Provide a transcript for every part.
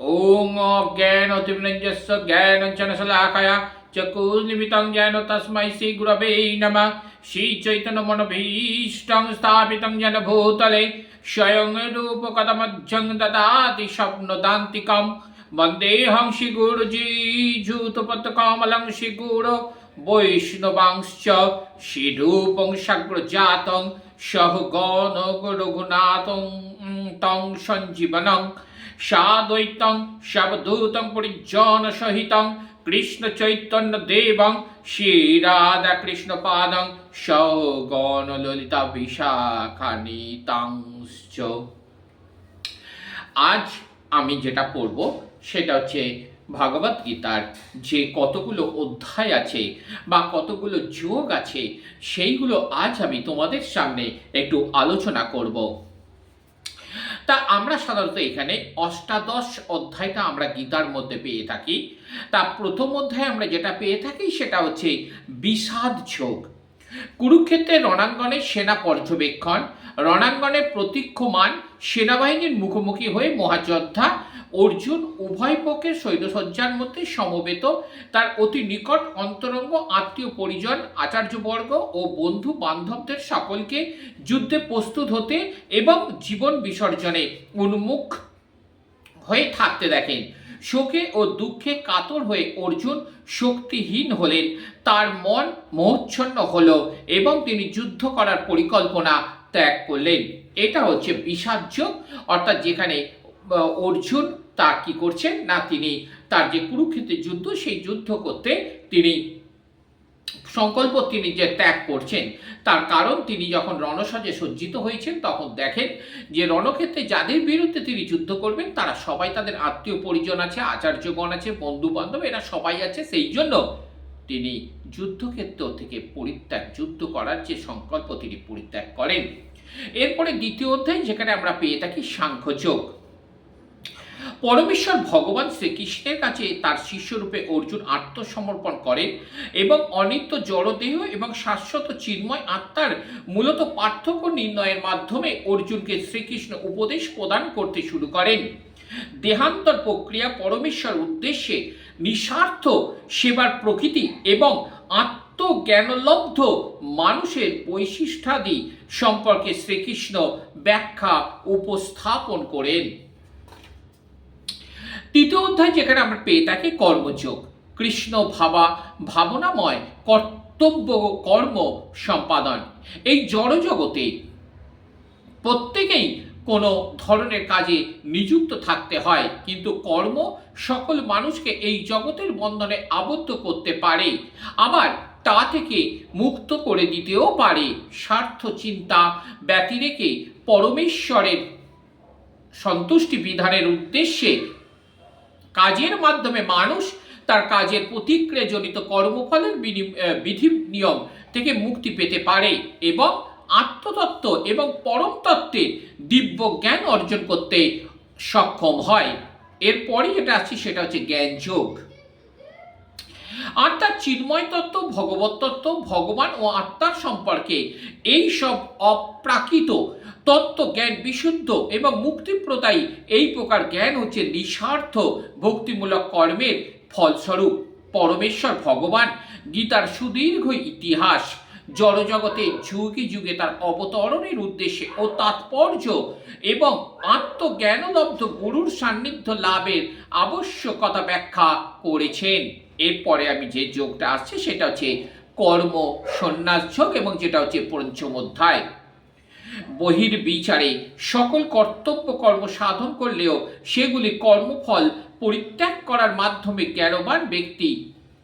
ॐ अज्ञानतिमृञ्जस्य ज्ञानञ्जनशलाकया चकुर्निमितं ज्ञान तस्मै श्रीगुरवे नमः श्रीचैतन्यमनभीष्टं स्थापितं येन भूतले स्वयं रूपकथमध्यं ददाति स्वप्नदान्तिकं वन्देऽहं श्रीगुरुजीजूतपत्कमलं श्रीगुरो वैष्णवांश्च श्रीरूपं शग्रजातं सहगण गुरुगुणातं तं सञ्जीवनं সাদ্বৈতং সবদূতং পরিজন সহিতং, কৃষ্ণ চৈতন্য দেবং, শ্রীরাধা কৃষ্ণ পাদং সগণ ললিতা বিশাখানিতাংশ আজ আমি যেটা পড়ব, সেটা হচ্ছে ভগবত গীতার যে কতগুলো অধ্যায় আছে বা কতগুলো যোগ আছে, সেইগুলো আজ আমি তোমাদের সামনে একটু আলোচনা করব। তা আমরা সাধারণত এখানে অষ্টাদশ অধ্যায়টা আমরা গীতার মধ্যে পেয়ে থাকি। তা প্রথম অধ্যায়ে আমরা যেটা পেয়ে থাকি সেটা হচ্ছে বিষাদ যোগ। কুরুক্ষেত্রে রণাঙ্গনে সেনা পর্যবেক্ষণ। রণাঙ্গনে প্রতীক্ষমান সেনাবাহিনীর মুখোমুখি হয়ে মহাযোদ্ধা অর্জুন উভয় পক্ষের সৈন্যসজ্জার মধ্যে সমবেত। তার অতি নিকট অন্তরঙ্গ আত্মীয় পরিজন, আচার্যবর্গ ও বন্ধু বান্ধবদের সকলকে যুদ্ধে প্রস্তুত হতে এবং জীবন বিসর্জনে উন্মুখ হয়ে থাকতে দেখেন। শোকে ও দুঃখে কাতর হয়ে অর্জুন শক্তিহীন হলেন। তার মন মোহচ্ছন্ন হলো এবং তিনি যুদ্ধ করার পরিকল্পনা ত্যাগ করলেন। এটা হচ্ছে বিষাদযোগ অর্থাৎ যেখানে অর্জুন তার কি করছেন না, তিনি তার যে কুরুক্ষেত্রের যুদ্ধ, সেই যুদ্ধ করতে তিনি সংকল্প তিনি যে ত্যাগ করছেন, তার কারণ তিনি যখন রণসাজে সজ্জিত হয়েছেন, তখন দেখেন যে রণক্ষেত্রে যাদের বিরুদ্ধে তিনি যুদ্ধ করবেন, তারা সবাই তাদের আত্মীয় পরিজন আছে, আচার্যগণ আছে বন্ধু বান্ধব এরা সবাই আছে। সেই জন্য তিনি যুদ্ধক্ষেত্র থেকে পরিত্যাগ, যুদ্ধ করার যে সংকল্প তিনি পরিত্যাগ করেন। এরপরে দ্বিতীয় অধ্যায়, যেখানে আমরা পেয়ে থাকি সাংখ্যযোগ পরমেশ্বর ভগবান শ্রীকৃষ্ণের কাছে তার শিষ্যরূপে অর্জুন আত্মসমর্পণ করেন এবং অনিত্য জড়দেহ এবং শাশ্বত চিন্ময় আত্মার মূলত পার্থক্য নির্ণয়ের মাধ্যমে অর্জুনকে শ্রীকৃষ্ণ উপদেশ প্রদান করতে শুরু করেন। দেহান্তর প্রক্রিয়া পরমেশ্বর উদ্দেশ্যে নিঃস্বার্থ সেবার প্রকৃতি এবং আত্মজ্ঞানলব্ধ মানুষের বৈশিষ্ট্যাদি সম্পর্কে শ্রীকৃষ্ণ ব্যাখ্যা উপস্থাপন করেন। তৃতীয় অধ্যায় যেখানে আমরা পেয়ে থাকি কর্মযোগ। কৃষ্ণ ভাবা, ভাবনাময় কর্তব্য কর্ম সম্পাদন। এই জড়জগতে প্রত্যেকেই কোনো ধরনের কাজে নিযুক্ত থাকতে হয়, কিন্তু কর্ম সকল মানুষকে এই জগতের বন্ধনে আবদ্ধ করতে পারে। আবার তা থেকে মুক্ত করে দিতেও পারে। স্বার্থ চিন্তা ব্যতিরেকে পরমেশ্বরের সন্তুষ্টি বিধানের উদ্দেশ্যে কাজের মাধ্যমে মানুষ তার কাজের প্রতিক্রিয়াজনিত কর্মফলের বিধি নিয়ম থেকে মুক্তি পেতে পারে এবং আত্মতত্ত্ব এবং পরম তত্ত্বে দিব্য জ্ঞান অর্জন করতে সক্ষম হয়। এরপরে যেটা আছে, সেটা হচ্ছে জ্ঞান যোগ আত্মার চিন্ময় তত্ত্ব, ভগবত তত্ত্ব, ভগবান ও আত্মার সম্পর্কে। এই সব অপ্রাকৃত তত্ত্ব জ্ঞান বিশুদ্ধ এবং মুক্তিপ্রদায়ী এই প্রকার জ্ঞান হচ্ছে নিঃস্বার্থ, ভক্তিমূলক কর্মের ফলস্বরূপ। পরমেশ্বর ভগবান, গীতার সুদীর্ঘ ইতিহাস, জড়জগতে যুগে যুগে তার অবতরণের উদ্দেশ্যে ও তাৎপর্য এবং আত্মজ্ঞানলব্ধ গুরুর সান্নিধ্য লাভের আবশ্যকতা ব্যাখ্যা করেছেন। এরপরে আমি যে যোগটা আসছে সেটা হচ্ছে কর্ম সন্ন্যাস যোগ এবং যেটা হচ্ছে পঞ্চম অধ্যায়। বহির বিচারে সকল কর্তব্য কর্ম সাধন করলেও সেগুলি কর্মফল পরিত্যাগ করার মাধ্যমে জ্ঞানবান ব্যক্তি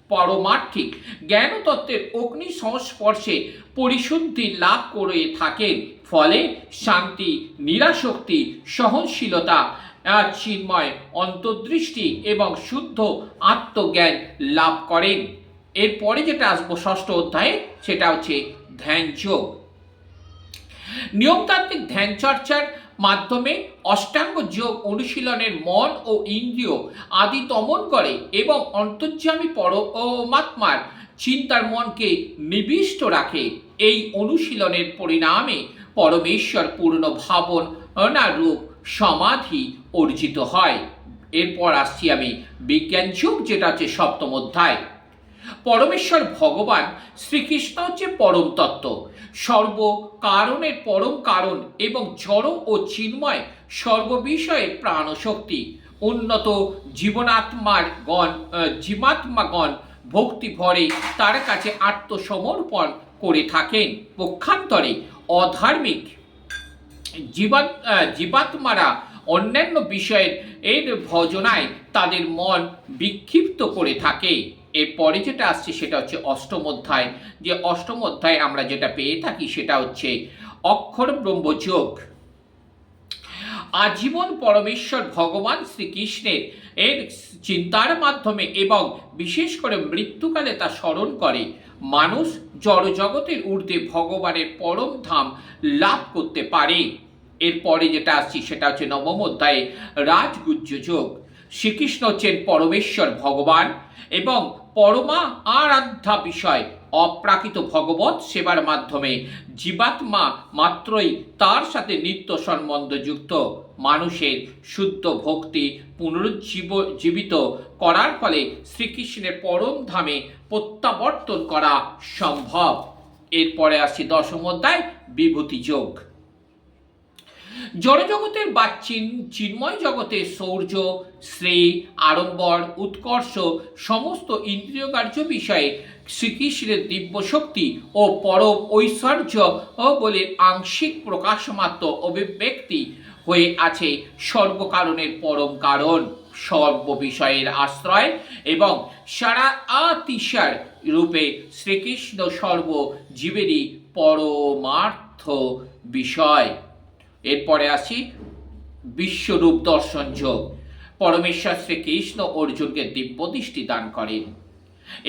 পারমার্থিক জ্ঞানতত্ত্বের অগ্নি সংস্পর্শে পরিশুদ্ধি লাভ করে থাকেন। ফলে শান্তি, নিরাশক্তি, সহনশীলতা চিন্ময় অন্তর্দৃষ্টি এবং শুদ্ধ আত্মজ্ঞান লাভ করেন। এরপরে যেটা আসব ষষ্ঠ অধ্যায়ে, সেটা হচ্ছে ধ্যান যোগ। নিয়মতান্ত্রিক ধ্যান চর্চার মাধ্যমে অষ্টাঙ্গ যোগ অনুশীলনের মন ও ইন্দ্রিয় আদি দমন করে এবং অন্তর্যামী পরমাত্মার চিন্তার মনকে নিবিষ্ট রাখে। এই অনুশীলনের পরিণামে পরমেশ্বর পূর্ণ ভাবন রূপ সমাধি অর্জিত হয়। এরপর আসছি আমি বিজ্ঞান যুগ, যেটা হচ্ছে সপ্তম অধ্যায়। পরমেশ্বর ভগবান শ্রীকৃষ্ণ হচ্ছে পরম তত্ত্ব। সর্ব কারণের পরম কারণ এবং জড় ও চিন্ময় সর্ববিষয়ে প্রাণশক্তি। উন্নত জীবনাত্মার গণ জীবাত্মাগণ ভক্তি ভরে তার কাছে আত্মসমর্পণ করে থাকেন। পক্ষান্তরে অধার্মিক জীবাত জীবাত্মারা অন্যান্য বিষয়ের এর ভজনায় তাদের মন বিক্ষিপ্ত করে থাকে। এরপরে যেটা আসছে সেটা হচ্ছে অষ্টম অধ্যায়। যে অষ্টম অধ্যায় আমরা যেটা পেয়ে থাকি সেটা হচ্ছে অক্ষর ব্রহ্মযোগ। আজীবন পরমেশ্বর ভগবান শ্রীকৃষ্ণের এর চিন্তার মাধ্যমে এবং বিশেষ করে মৃত্যুকালে তা স্মরণ করে। মানুষ জড়জগতের ঊর্ধ্বে ভগবানের পরম ধাম লাভ করতে পারে। এরপরে যেটা আসছি সেটা হচ্ছে নবম অধ্যায়ে রাজগুজ্জ যোগ। শ্রীকৃষ্ণ হচ্ছেন পরমেশ্বর ভগবান এবং পরমা আরাধ্যা বিষয় অপ্রাকৃত ভগবত সেবার মাধ্যমে জীবাত্মা মাত্রই তার সাথে নিত্য সম্বন্ধযুক্ত মানুষের শুদ্ধ ভক্তি পুনরুজ্জীব, জীবিত করার ফলে শ্রীকৃষ্ণের পরম ধামে প্রত্যাবর্তন করা সম্ভব। এরপরে আসি দশম অধ্যায়, বিভূতি যোগ। জড়জগতের বা চিন- চিন্ময় জগতে শৌর্য শ্রী আড়ম্বর, উৎকর্ষ, সমস্ত ইন্দ্রিয়কার্য বিষয়ে শ্রীকৃষ্ণের দিব্য শক্তি ও পরম ঐশ্বর্য বলে আংশিক প্রকাশমাত্র অভিব্যক্তি হয়ে আছে সর্বকারণের পরম কারণ সর্ব বিষয়ের আশ্রয় এবং সারা আতিশার রূপে শ্রীকৃষ্ণ সর্ব জীবেরই পরমার্থ বিষয়। এরপরে আসি বিশ্বরূপ দর্শন যোগ। পরমেশ্বর শ্রীকৃষ্ণ অর্জুনকে দিব্য দৃষ্টি দান করেন।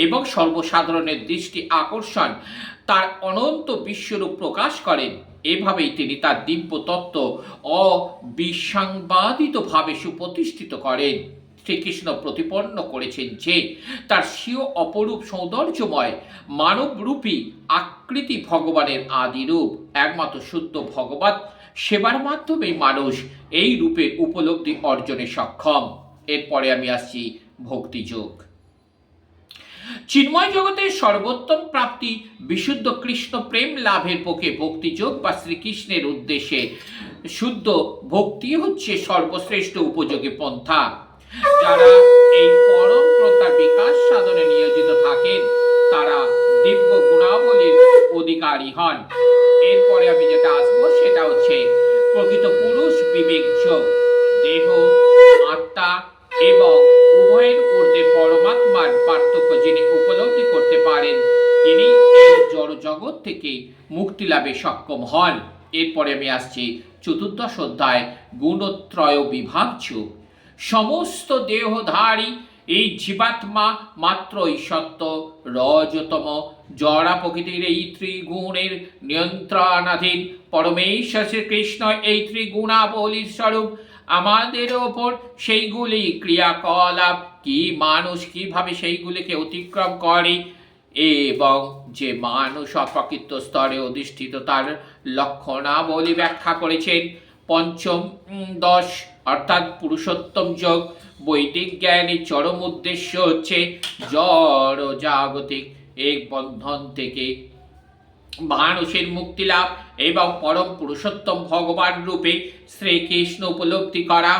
এবং সর্বসাধারণের দৃষ্টি আকর্ষণ তার অনন্ত বিশ্বরূপ প্রকাশ করেন। এভাবেই তিনি তার দিব্য তত্ত্ব অবিসংবাদিতভাবে সুপ্রতিষ্ঠিত করেন। শ্রীকৃষ্ণ প্রতিপন্ন করেছেন যে তার স্বীয় অপরূপ সৌন্দর্যময় মানবরূপী আকৃতি ভগবানের আদিরূপ। একমাত্র শুদ্ধ ভগবত সেবার মাধ্যমেই মানুষ এই রূপের উপলব্ধি অর্জনে সক্ষম। এরপরে আমি আসছি ভক্তিযোগ। চিন্ময় জগতের সর্বোত্তম প্রাপ্তি, বিশুদ্ধ কৃষ্ণ প্রেম লাভের পক্ষে ভক্তিযোগ বা শ্রীকৃষ্ণের উদ্দেশ্যে। শুদ্ধ ভক্তি হচ্ছে সর্বশ্রেষ্ঠ উপযোগী পন্থা। যারা এই পরম বিকাশ সাধনে নিয়োজিত থাকেন, তারা দিব্য গুণাবলীর অধিকারী হন। এরপরে আমি যেটা আসব, সেটা হচ্ছে প্রকৃত পুরুষ বিবেক দেহ, আত্মা এবং উভয়ের পরমাত্মার পার্থক্য যিনি উপলব্ধি করতে পারেন, তিনি জড় জগৎ থেকে মুক্তি লাভে সক্ষম হন। এরপরে আমি আসছি চতুর্দশ অধ্যায়, গুণত্রয় বিভাগ সমস্ত দেহধারী এই জীবাত্মা মাত্রই সত্য, রজতম। জড়া প্রকৃতির এই ত্রিগুণের নিয়ন্ত্রণাধীন পরমেশ্বর শ্রীকৃষ্ণ এই ত্রিগুণাবলীর স্বরূপ আমাদের ওপর সেইগুলি ক্রিয়াকলাপ কি মানুষ কীভাবে সেইগুলিকে অতিক্রম করে? এবং যে মানুষ অপ্রকৃত স্তরে অধিষ্ঠিত তার লক্ষণাবলী ব্যাখ্যা করেছেন। পঞ্চম দশ, অর্থাৎ পুরুষোত্তম যোগ। বৈদিক জ্ঞানের চরম উদ্দেশ্য হচ্ছে জড় জাগতিক এক বন্ধন থেকে মানুষের মুক্তি লাভ এবং পরম পুরুষোত্তম ভগবান রূপে শ্রীকৃষ্ণ উপলব্ধি করা।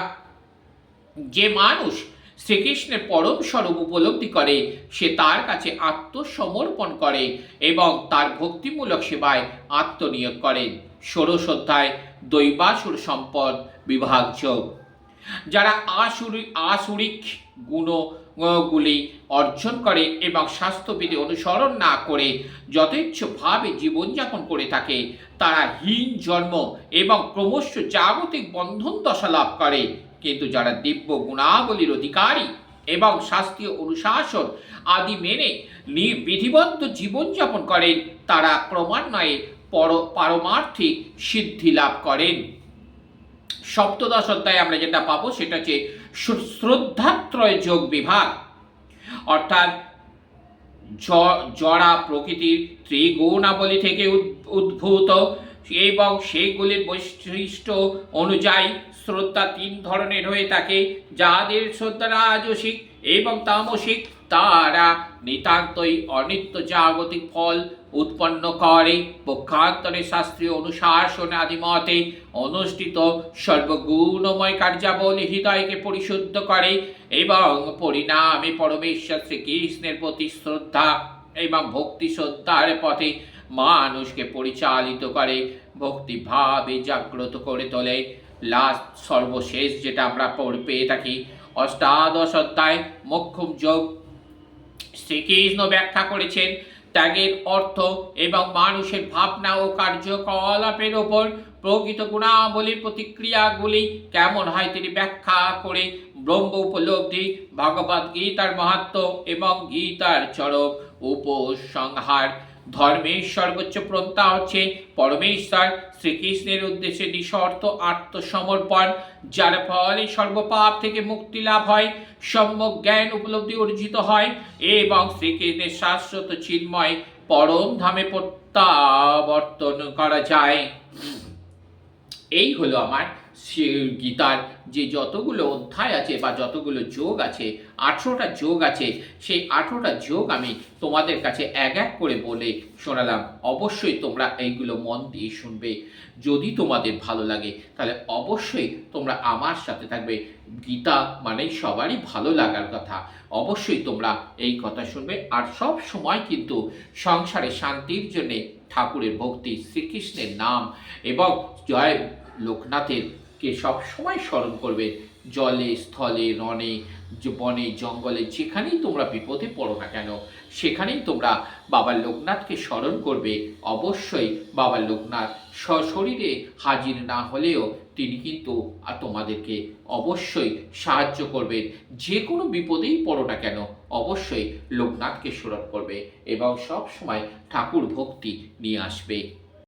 যে মানুষ শ্রীকৃষ্ণের পরম স্বরূপ উপলব্ধি করে। সে তার কাছে আত্মসমর্পণ করে এবং তার ভক্তিমূলক সেবায় আত্মনিয়োগ করেন ষোড়শ অধ্যায়, দৈবাসুর সম্পদ বিভাগ যোগ। যারা আসুরি, আসুরিক গুণগুলি অর্জন করে এবং স্বাস্থ্যবিধি অনুসরণ না করে যথেচ্ছভাবে জীবনযাপন করে থাকে, তারা হীন জন্ম এবং ক্রমশ জাগতিক বন্ধন দশা লাভ করে। কিন্তু যারা দিব্য গুণাবলীর অধিকারী এবং শাস্ত্রীয় অনুশাসন আদি মেনে বিধিবদ্ধ জীবনযাপন করেন, তারা ক্রমান্বয়ে পর পারমার্থিক সিদ্ধি লাভ করেন। সপ্তদশ অধ্যায়ে আমরা যেটা পাবো সেটা হচ্ছে শ্রদ্ধাত্রয় যোগ বিভাগ। অর্থাৎ জ- জড়া প্রকৃতির ত্রিগুণাবলী থেকে উদ- উদ্ভূত। এবং সেগুলির বৈশিষ্ট্য অনুযায়ী শ্রদ্ধা তিন ধরনের হয়ে থাকে। যাদের শ্রদ্ধা রাজসিক এবং তামসিক, তারা নিতান্তই অনিত্য জাগতিক ফল উৎপন্ন করে। পক্ষান্তরে শাস্ত্রীয় অনুশাসন আদিমতে অনুষ্ঠিত সর্বগুণময় কার্যাবলী হৃদয়কে পরিশুদ্ধ করে এবং পরিণামে পরমেশ্বর শ্রীকৃষ্ণের প্রতি শ্রদ্ধা এবং ভক্তি শ্রদ্ধার পথে মানুষকে পরিচালিত করে, ভক্তিভাবে জাগ্রত করে তোলে। লাস্ট সর্বশেষ যেটা আমরা পেয়ে থাকি, অষ্টাদশ অধ্যায়, মক্ষম যোগ। শ্রীকৃষ্ণ ব্যাখ্যা করেছেন, ত্যাগের অর্থ এবং মানুষের ভাবনা ও কার্যকলাপের ওপর প্রকৃত গুণাবলীর প্রতিক্রিয়াগুলি কেমন হয় তিনি ব্যাখ্যা করে ব্রহ্ম উপলব্ধি, ভগবদ গীতার মাহাত্ম এবং গীতার চরম উপসংহার। ধর্মের সর্বোচ্চ প্রন্থা হচ্ছে পরমেশ্বর শ্রীকৃষ্ণের উদ্দেশ্যে নিঃশর্ত আত্মসমর্পণ, যার ফলে সর্বপাপ থেকে মুক্তি লাভ হয়, সম্যক জ্ঞান উপলব্ধি অর্জিত হয় এবং শ্রীকৃষ্ণের শাশ্বত চিন্ময় পরম ধামে প্রত্যাবর্তন করা যায়। এই হলো আমার সে- গীতার যে যতগুলো অধ্যায় আছে বা যতগুলো যোগ আছে, আঠেরোটা যোগ আছে, সেই আঠেরোটা যোগ আমি তোমাদের কাছে এক এক করে বলে শোনালাম। অবশ্যই তোমরা এইগুলো মন দিয়ে শুনবে। যদি তোমাদের ভালো লাগে, তাহলে অবশ্যই তোমরা আমার সাথে থাকবে। গীতা মানে সবারই ভালো লাগার কথা। অবশ্যই তোমরা এই কথা শুনবে। আর সব সময় কিন্তু সংসারে শান্তির জন্যে ঠাকুরের ভক্তি শ্রীকৃষ্ণের নাম এবং জয় লোকনাথের কে সব সময় স্মরণ করবে জলে, স্থলে, রণে বনে, জঙ্গলে, যেখানেই তোমরা বিপদে পড়ো না কেন, সেখানেই তোমরা বাবা লোকনাথকে স্মরণ করবে। অবশ্যই বাবা লোকনাথ সশরীরে হাজির না হলেও তিনি কিন্তু তোমাদেরকে অবশ্যই সাহায্য করবেন। যে কোনো বিপদেই পড়ো না কেন, অবশ্যই লোকনাথকে স্মরণ করবে এবং সব সময় ঠাকুর ভক্তি নিয়ে আসবে।